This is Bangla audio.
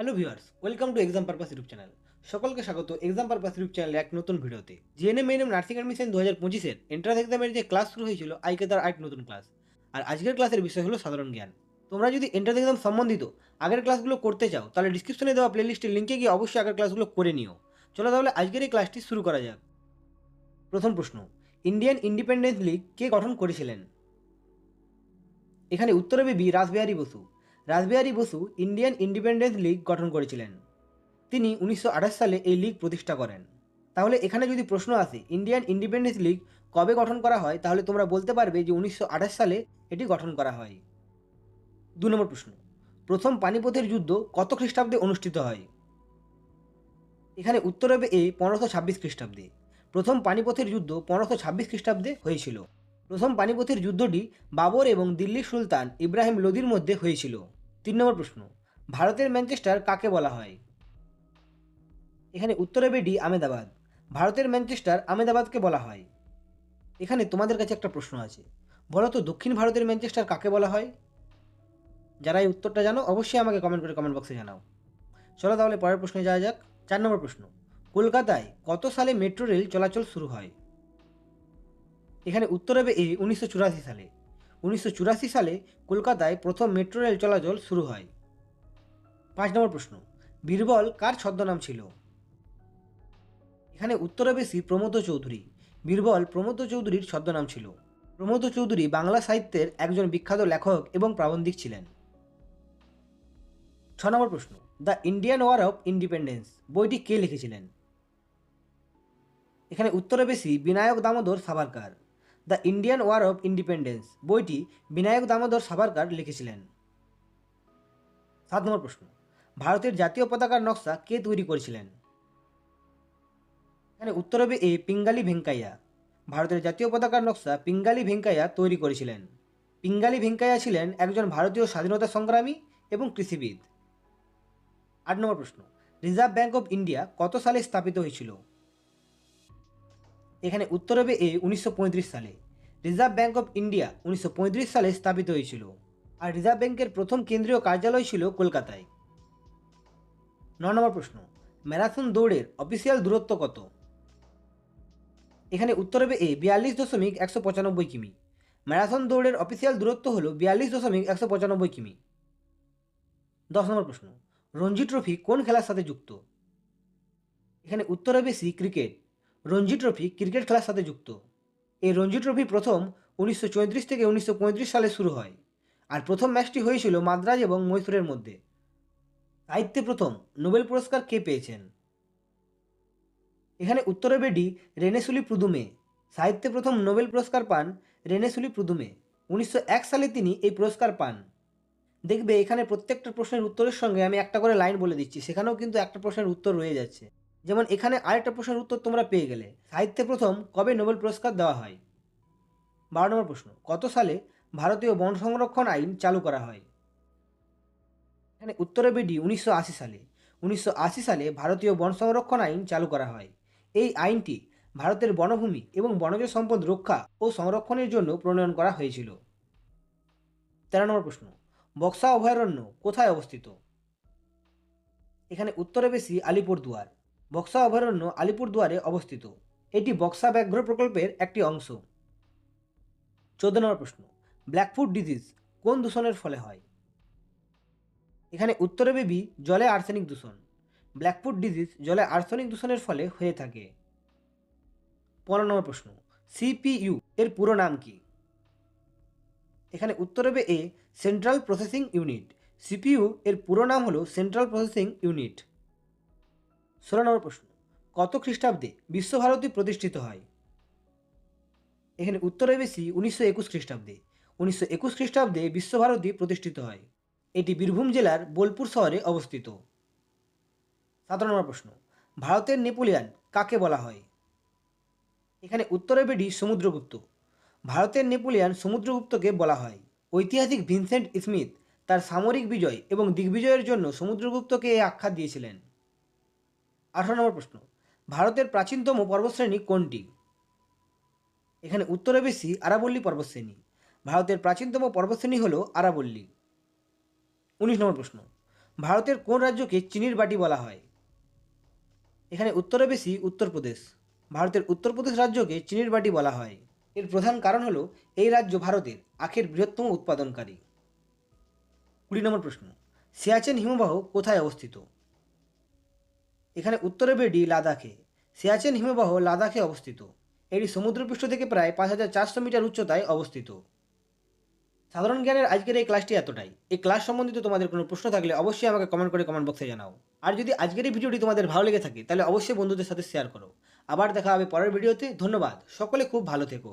Hello viewers welcome to exam purpose YouTube channel সকলকে স্বাগত এক্সাম পারপাস ইউটিউব চ্যানেলে এক নতুন ভিডিওতে। জিএনএম এনএম নার্সিং অ্যাডমিশন দু হাজার পঁচিশের এন্ট্রান্স এক্সামের যে ক্লাস শুরু হয়েছিল আইকে তার আরেক নতুন ক্লাস আর আজকের ক্লাসের বিষয় হলো সাধারণ জ্ঞান। তোমরা যদি এন্ট্রান্স এক্সাম সম্বন্ধিত আগের ক্লাসগুলো করতে চাও, তাহলে ডিসক্রিপশনে দেওয়া প্লেলিস্টের লিঙ্কে গিয়ে অবশ্যই আগের ক্লাসগুলো করে নিও। চলো তাহলে আজকের এই ক্লাসটি শুরু করা যাক। প্রথম প্রশ্ন ইন্ডিয়ান ইন্ডিপেন্ডেন্স লিগ কে গঠন করেছিলেন? এখানে উত্তরে B Rashbehari Bose. Rashbehari Bose Indian independence league গঠন করেছিলেন। তিনি উনিশশো আঠাশ সালে এই লীগ প্রতিষ্ঠা করেন। তাহলে এখানে যদি প্রশ্ন আসে, ইন্ডিয়ান ইন্ডিপেন্ডেন্স লীগ কবে গঠন করা হয়, তাহলে তোমরা বলতে পারবে যে উনিশশো আঠাশ সালে এটি গঠন করা হয়। দু নম্বর প্রশ্ন, প্রথম পানিপথের যুদ্ধ কত খ্রিস্টাব্দে অনুষ্ঠিত হয়? এখানে উত্তর হবে এ, পনেরোশো ছাব্বিশ খ্রিস্টাব্দে। প্রথম পানিপথের যুদ্ধ পনেরোশো ছাব্বিশ খ্রিস্টাব্দে হয়েছিল। প্রথম পানিপথের যুদ্ধটি বাবর এবং দিল্লির সুলতান ইব্রাহিম লোদির মধ্যে হয়েছিল। তিন নম্বর প্রশ্ন, ভারতের ম্যানচেস্টার কাকে বলা হয়? এখানে উত্তরে বেডি আমেদাবাদ ভারতের ম্যানচেস্টার আমেদাবাদকে বলা হয়। এখানে তোমাদের কাছে একটা প্রশ্ন আছে, বলো তো দক্ষিণ ভারতের ম্যানচেস্টার কাকে বলা হয়? যারা এই উত্তরটা জানো, অবশ্যই আমাকে কমেন্ট করে কমেন্ট বক্সে জানাও। চলো তাহলে পরের প্রশ্নে যাওয়া যাক। চার নম্বর প্রশ্ন, কলকাতায় কত সালে মেট্রো রেল চলাচল শুরু হয়? এখানে উত্তর হবে এ, উনিশশো চুরাশি সালে। উনিশশো চুরাশি সালে কলকাতায় প্রথম মেট্রো রেল চলাচল শুরু হয়। পাঁচ নম্বর প্রশ্ন, বীরবল কার ছদ্মনাম ছিল? এখানে উত্তরে বেশি প্রমোদ চৌধুরী, বীরবল প্রমোদ চৌধুরীর ছদ্মনাম ছিল। প্রমোদ চৌধুরী বাংলা সাহিত্যের একজন বিখ্যাত লেখক এবং প্রাবন্ধিক ছিলেন। ছ নম্বর প্রশ্ন, the Indian war of independence, বইটি কে লিখেছিলেন? এখানে উত্তরে বেশি Vinayak Damodar Savarkar. The Indian war of independence বইটি বিনায়ক দামোদর সাভারকার লিখেছিলেন। সাত নম্বর প্রশ্ন, ভারতের জাতীয় পতাকার নকশা কে তৈরি করেছিলেন? এখানে উত্তর হবে এ পিঙ্গালি ভেঙ্কাইয়া। ভারতের জাতীয় পতাকার নকশা পিঙ্গালি ভেঙ্কাইয়া তৈরি করেছিলেন। পিঙ্গালি ভেঙ্কাইয়া ছিলেন একজন ভারতীয় স্বাধীনতা সংগ্রামী এবং কৃষিবিদ। আট নম্বর প্রশ্ন, রিজার্ভ ব্যাঙ্ক অফ ইন্ডিয়া কত সালে স্থাপিত হয়েছিল? এখানে উত্তর হবে এ উনিশশো পঁয়ত্রিশ সালে। রিজার্ভ ব্যাঙ্ক অফ ইন্ডিয়া উনিশশো পঁয়ত্রিশ সালে স্থাপিত হয়েছিল। আর রিজার্ভ ব্যাংকের প্রথম কেন্দ্রীয় কার্যালয় ছিল কলকাতায়। ন নম্বর প্রশ্ন, ম্যারাথন দৌড়ের অফিসিয়াল দূরত্ব কত? এখানে উত্তর হবে এ বিয়াল্লিশ দশমিক একশো পঁচানব্বই কিমি। ম্যারাথন দৌড়ের অফিসিয়াল দূরত্ব হল বিয়াল্লিশ দশমিক একশো পঁচানব্বই কিমি। দশ নম্বর প্রশ্ন, রঞ্জি ট্রফি কোন খেলার সাথে যুক্ত? এখানে উত্তর হবে C cricket. Ranji trophy cricket খেলার সাথে যুক্ত। এই রঞ্জি ট্রফি প্রথম উনিশশো থেকে উনিশশো পঁয়ত্রিশ সালে শুরু হয় আর প্রথম ম্যাচটি হয়েছিল মাদ্রাজ এবং মৈসুরের মধ্যে। সাহিত্যে প্রথম নোবেল পুরস্কার কে পেয়েছেন? এখানে উত্তরে বেডি রেনেসুলি প্রুদুমে, সাহিত্যে প্রথম নোবেল পুরস্কার পান রেনেসুলি প্রুদুমে। উনিশশো সালে তিনি এই পুরস্কার পান। দেখবে এখানে প্রত্যেকটা প্রশ্নের উত্তরের সঙ্গে আমি একটা করে লাইন বলে দিচ্ছি, সেখানেও কিন্তু একটা প্রশ্নের উত্তর রয়ে যাচ্ছে। যেমন এখানে আরেকটা প্রশ্নের উত্তর তোমরা পেয়ে গেলে। সাহিত্যে প্রথম কবে নোবেল পুরস্কার দেওয়া হয়? বারো নম্বর প্রশ্ন, কত সালে ভারতীয় বন সংরক্ষণ আইন চালু করা হয়? এখানে উত্তরে বেডি উনিশশো সালে। উনিশশো আশি সালে ভারতীয় বন সংরক্ষণ আইন চালু করা হয়। এই আইনটি ভারতের বনভূমি এবং বনজ সম্পদ রক্ষা ও সংরক্ষণের জন্য প্রণয়ন করা হয়েছিল। তেরো নম্বর প্রশ্ন, বক্সা অভয়ারণ্য কোথায় অবস্থিত? এখানে উত্তরে বেশি আলিপুরদুয়ার। বক্সা অভয়ারণ্য আলিপুরদুয়ারে অবস্থিত। এটি বক্সা ব্যাঘ্র প্রকল্পের একটি অংশ। চোদ্দ নম্বর প্রশ্ন ব্ল্যাকফুট ডিজিজ কোন দূষণের ফলে হয়? এখানে উত্তরে বেবি, জলে আর্সেনিক দূষণ। ব্ল্যাকফুট ডিজিজ জলে আর্সেনিক দূষণের ফলে হয়ে থাকে। পনেরো নম্বর প্রশ্ন, সিপিইউ এর পুরো নাম কি? এখানে উত্তর হবে A, central processing unit. CPU এর পুরো নাম হলো সেন্ট্রাল প্রসেসিং ইউনিট। ষোলো নম্বর প্রশ্ন, কত খ্রিস্টাব্দে বিশ্বভারতী প্রতিষ্ঠিত হয়? এখানে উত্তরে বেশি উনিশশো একুশ খ্রিস্টাব্দে। উনিশশো একুশ খ্রিস্টাব্দে বিশ্বভারতী প্রতিষ্ঠিত হয়। এটি বীরভূম জেলার বোলপুর শহরে অবস্থিত। সতেরো নম্বর প্রশ্ন, ভারতের নেপোলিয়ান কাকে বলা হয়? এখানে উত্তরে বেডি সমুদ্রগুপ্ত। ভারতের নেপোলিয়ান সমুদ্রগুপ্তকে বলা হয়। ঐতিহাসিক ভিনসেন্ট স্মিথ তার সামরিক বিজয় এবং দিগ্বিজয়ের জন্য সমুদ্রগুপ্তকে এই আখ্যা দিয়েছিলেন। আঠারো নম্বর প্রশ্ন, ভারতের প্রাচীনতম পর্বতশ্রেণী কোনটি? এখানে উত্তরে বেশি আরাবল্লী পর্বতশ্রেণী, ভারতের প্রাচীনতম পর্বতশ্রেণী হল আরাবল্লী। উনিশ নম্বর প্রশ্ন, ভারতের কোন রাজ্যকে চিনির বাটি বলা হয়? এখানে উত্তরে বেশি উত্তরপ্রদেশ, ভারতের উত্তরপ্রদেশ রাজ্যকে চিনির বাটি বলা হয়। এর প্রধান কারণ হলো এই রাজ্য ভারতের আখের বৃহত্তম উৎপাদনকারী। কুড়ি নম্বর প্রশ্ন, সিয়াচেন হিমবাহ কোথায় অবস্থিত? এখানে উত্তরে বেডি লাদাখে। সিয়াচেন হিমবাহ লাদাখে অবস্থিত। এটি সমুদ্রপৃষ্ঠ থেকে প্রায় পাঁচ হাজার চারশো মিটার উচ্চতায় অবস্থিত। সাধারণ জ্ঞানের আজকের এই ক্লাসটি এতটাই। এই ক্লাস সম্বন্ধিত তোমাদের কোনো প্রশ্ন থাকলে অবশ্যই আমাকে কমেন্ট করে কমেন্ট বক্সে জানাও। আর যদি আজকের এই ভিডিওটি তোমাদের ভালো লেগে থাকে, তাহলে অবশ্যই বন্ধুদের সাথে শেয়ার করো। আবার দেখা হবে পরের ভিডিওতে। ধন্যবাদ। সকলে খুব ভালো থেকো।